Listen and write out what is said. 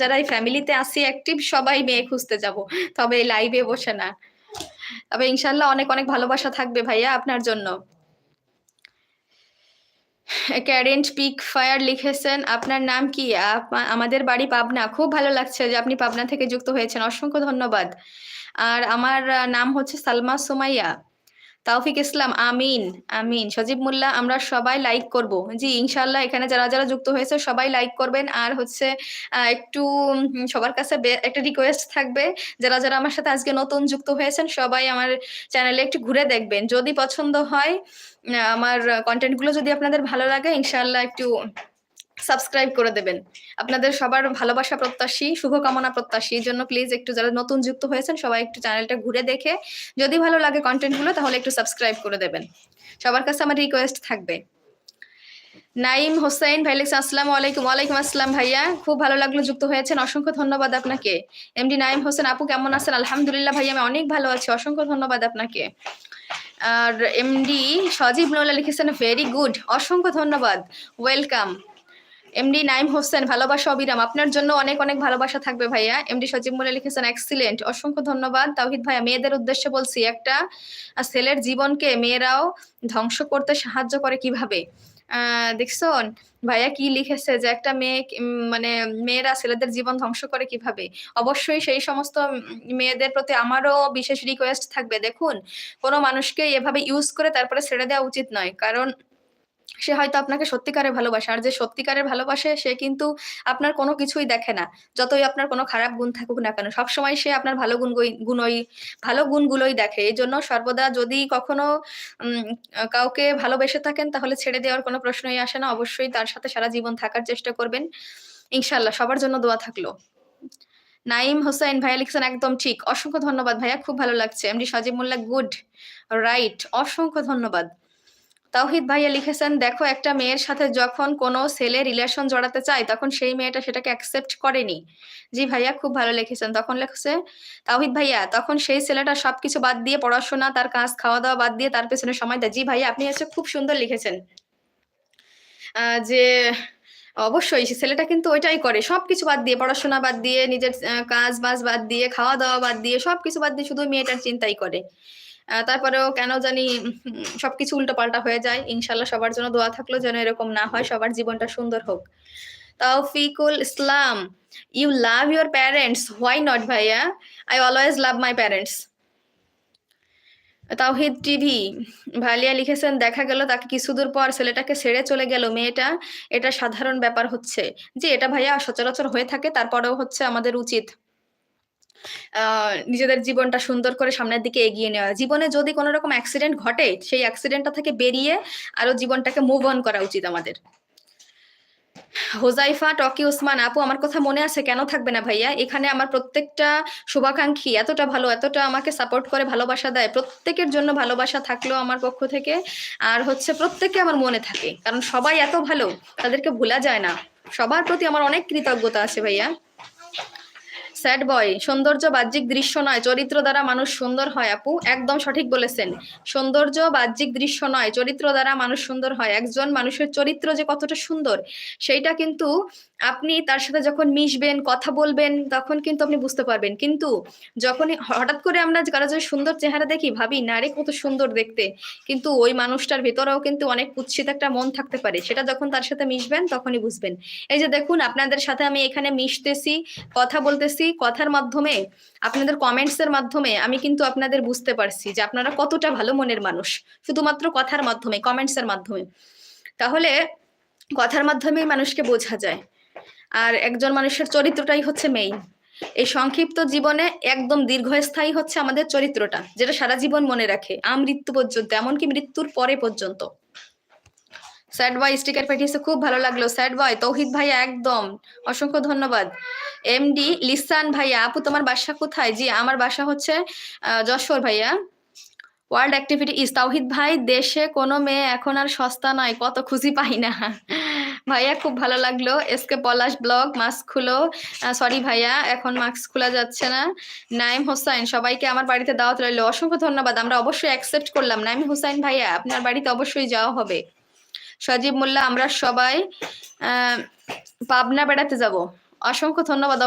যারা এই ফ্যামিলিতে আসি অ্যাক্টিভ সবাই মেয়ে খুঁজতে যাব। তবে এই লাইভে বসে না। তবে ইনশাল্লাহ অনেক অনেক ভালোবাসা থাকবে ভাইয়া আপনার জন্য। ক্যারেন্ট পিক ফায়ার লিখেছেন, আপনার নাম কি? আমাদের বাড়ি পাবনা। খুব ভালো লাগছে যে আপনি পাবনা থেকে যুক্ত হয়েছেন। অসংখ্য ধন্যবাদ। আর আমার নাম হচ্ছে সালমা সুমাইয়া। তাওফিক ইসলাম, আমিন আমিন। সজীব মোল্লা, আমরা সবাই লাইক করব। জি ইনশাল্লাহ এখানে যারা যারা যুক্ত হয়েছে, সবাই লাইক করবেন। আর হচ্ছে একটু সবার কাছে একটা রিকোয়েস্ট থাকবে। যারা যারা আমার সাথে আজকে নতুন যুক্ত হয়েছেন, সবাই আমার চ্যানেলে একটু ঘুরে দেখবেন। যদি পছন্দ হয় আমার কন্টেন্টগুলো যদি আপনাদের ভালো লাগে ইনশাল্লাহ একটু সাবস্ক্রাইব করে দেবেন। আপনাদের সবার ভালোবাসা প্রত্যাশী, শুভকামনা প্রত্যাশী। এই জন্য প্লিজ একটু যারা নতুন যুক্ত হয়েছেন, সবাই একটু চ্যানেলটা ঘুরে দেখে, যদি ভালো লাগে কন্টেন্টগুলো তাহলে একটু সাবস্ক্রাইব করে দেবেন। সবার কাছে আমার রিকোয়েস্ট থাকবে। নাইম হোসেন, ভাই আসসালামু আলাইকুম। ওয়ালাইকুম আসসালাম ভাইয়া। খুব ভালো লাগল যুক্ত হয়েছেন। অসংখ্য ধন্যবাদ আপনাকে। এমডি নাইম হোসেন, আপু কেমন আছেন? আলহামদুলিল্লাহ ভাইয়া, আমি অনেক ভালো আছি। অসংখ্য ধন্যবাদ আপনাকে। আর এমডি সজীব নোলা লিখেছেন ভেরি গুড অসংখ্য ধন্যবাদ। ওয়েলকাম এমডি নাইম হোসেন, ভালোবাসা অবিরাম। আপনার জন্য অনেক অনেক ভালোবাসা থাকবে ভাইয়া। এমডি সজীব মোল্লা লিখেছেন এক্সিলেন্ট অসংখ্য ধন্যবাদ। তাওহিদ ভাইয়া, মেয়েদের উদ্দেশ্যে বলছি, একটা ছেলের জীবনকে মেয়েরাও ধ্বংস করতে সাহায্য করে কীভাবে? দেখছন, ভাইয়া কি লিখেছে যে একটা মেয়ে মানে মেয়েরা ছেলেদের জীবন ধ্বংস করে কীভাবে? অবশ্যই সেই সমস্ত মেয়েদের প্রতি আমারও বিশেষ রিকোয়েস্ট থাকবে। দেখুন, কোনো মানুষকে এভাবে ইউজ করে তারপরে ছেড়ে দেওয়া উচিত নয়। কারণ সে হয়তো আপনাকে সত্যিকারে ভালোবাসে। আর যে সত্যিকারের ভালোবাসে, সে কিন্তু আপনার কোনো কিছুই দেখে না। যতই আপনার কোনো খারাপ গুণ থাকুক না কেন, সবসময় সে আপনার ভালো গুণ গুণই, ভালো গুণগুলোই দেখে। এই জন্য সর্বদা যদি কখনো কাউকে ভালোবেসে থাকেন, তাহলে ছেড়ে দেওয়ার কোনো প্রশ্নই আসে না। অবশ্যই তার সাথে সারা জীবন থাকার চেষ্টা করবেন। ইনশাল্লাহ সবার জন্য দোয়া থাকল। নাইম হোসেন ভাইয়া লিখছেন, একদম ঠিক। অসংখ্য ধন্যবাদ ভাইয়া, খুব ভালো লাগছে। MD Sajib Molla good right. অসংখ্য ধন্যবাদ। তাওহিদ ভাইয়া লিখেছেন, দেখো, একটা মেয়ের সাথে যখন কোনো ছেলে রিলেশন জড়াতে চায়, তখন সেই মেয়েটা সেটাকে অ্যাকসেপ্ট করেনি। জি ভাইয়া, খুব ভালো লিখেছেন। তখন লিখছে, তাওহিদ ভাইয়া, তখন সেই ছেলেটা সবকিছু বাদ দিয়ে পড়াশোনা, তার কাজ খাওয়া দাওয়া বাদ দিয়ে তার পেছনে সময় দেয়। জি ভাইয়া, আপনি হচ্ছে খুব সুন্দর লিখেছেন। যে অবশ্যই সে ছেলেটা কিন্তু ওইটাই করে। সবকিছু বাদ দিয়ে, পড়াশোনা বাদ দিয়ে, নিজের কাজ বাজ বাদ দিয়ে খাওয়া দাওয়া বাদ দিয়ে, সবকিছু বাদ দিয়ে শুধু মেয়েটার চিন্তাই করে। তারপরেও কেন জানি সবকিছু উল্টো পাল্টা হয়ে যায়। ইনশাল্লাহ সবার জন্য দোয়া থাকল যেন এরকম না হয়, সবার জীবনটা সুন্দর হোক। Taufiqul Islam you love your parents why not ভাইয়া? I always love my parents Tawhid TV, Bhalia লিখেছেন, দেখা গেল তাকে কিছুদূর পর ছেলেটাকে ছেড়ে চলে গেল মেয়েটা। এটা সাধারণ ব্যাপার হচ্ছে। যে এটা ভাইয়া সচরাচর হয়ে থাকে, তারপরেও হচ্ছে আমাদের উচিত। নিজেদের জীবনটা সুন্দর করে সামনের দিকে এগিয়ে নেওয়া। জীবনে যদি কোনো রকম অ্যাক্সিডেন্ট ঘটে, সেই অ্যাক্সিডেন্টটা থেকে বেরিয়ে আরও জীবনটাকে মুভ অন করা উচিত আমাদের। হোজাইফা, টকি, ওসমান, আপু, আমার কথা মনে আছে? কেন থাকবে না ভাইয়া? এখানে আমার প্রত্যেকটা শুভাকাঙ্ক্ষী এতটা ভালো, এতটা আমাকে সাপোর্ট করে, ভালোবাসা দেয়। প্রত্যেকের জন্য ভালোবাসা থাকল আমার পক্ষ থেকে। আর হচ্ছে প্রত্যেকে আমার মনে থাকে। কারণ সবাই এত ভালো, তাদেরকে ভোলা যায় না। সবার প্রতি আমার অনেক কৃতজ্ঞতা আছে ভাইয়া। স্যাড বয় সৌন্দর্য বাহ্যিক দৃশ্য নয়, চরিত্র দ্বারা মানুষ সুন্দর হয়, আপু। একদম সঠিক বলেছেন। সৌন্দর্য বাহ্যিক দৃশ্য নয়, চরিত্র দ্বারা মানুষ সুন্দর হয়। একজন মানুষের চরিত্র যে কতটা সুন্দর, সেইটা কিন্তু আপনি তার সাথে যখন মিশবেন, কথা বলবেন, তখন কিন্তু আপনি বুঝতে পারবেন। কিন্তু যখনই হঠাৎ করে আমরা কারও যদি সুন্দর চেহারা দেখি, ভাবি, না রে, কত সুন্দর দেখতে। কিন্তু ওই মানুষটার ভেতরেও কিন্তু অনেক কুৎসিত একটা মন থাকতে পারে। সেটা যখন তার সাথে মিশবেন, তখনই বুঝবেন। এই যে দেখুন, আপনাদের সাথে আমি এখানে মিশতেছি, কথা বলতেছি কথার মাধ্যমে, আপনাদের কমেন্টস এর মাধ্যমে আমি কিন্তু আপনাদের বুঝতে পারছি যে আপনারা কতটা ভালো মনের মানুষ। শুধুমাত্র কথার মাধ্যমে কমেন্টস এর মাধ্যমে। তাহলে কথার মাধ্যমেই মানুষকে বোঝা যায়। আর একজন মানুষের চরিত্রটাই হচ্ছে মেইন এই সংক্ষিপ্ত জীবনে একদম দীর্ঘস্থায়ী হচ্ছে আমাদের চরিত্রটা, যেটা সারা জীবন মনে রাখে। আমৃত্যু পর্যন্ত, এমনকি মৃত্যুর পরে পর্যন্ত। স্যাড বয় স্টিকার পাঠিয়েছে, খুব ভালো লাগল। স্যাড বয়, তৌহিদ ভাইয়া একদম। অসংখ্য ধন্যবাদ। এমডি লিসান ভাইয়া, আপু, তোমার বাসা কোথায়? জি, আমার বাসা হচ্ছে যশোর ভাইয়া। ওয়ার্ল্ড অ্যাক্টিভিটি ইস তাওহিদ ভাই, দেশে কোনো মেয়ে এখন আর সস্তা নয়, কত খুশি পাই না। ভাইয়া, খুব ভালো লাগল। এসকে পলাশ ব্লগ, মাস্ক খুলো। সরি ভাইয়া, এখন মাস্ক খোলা যাচ্ছে না। নাইম হোসাইন, সবাইকে আমার বাড়িতে দাওয়াত রইল। অসংখ্য ধন্যবাদ, আমরা অবশ্যই অ্যাকসেপ্ট করলাম। নাইম হোসাইন ভাইয়া, আপনার বাড়িতে অবশ্যই যাওয়া হবে। সজীব মোল্লা আমরা সবাই পাবনা বেড়াতে যাব। অসংখ্য ধন্যবাদ।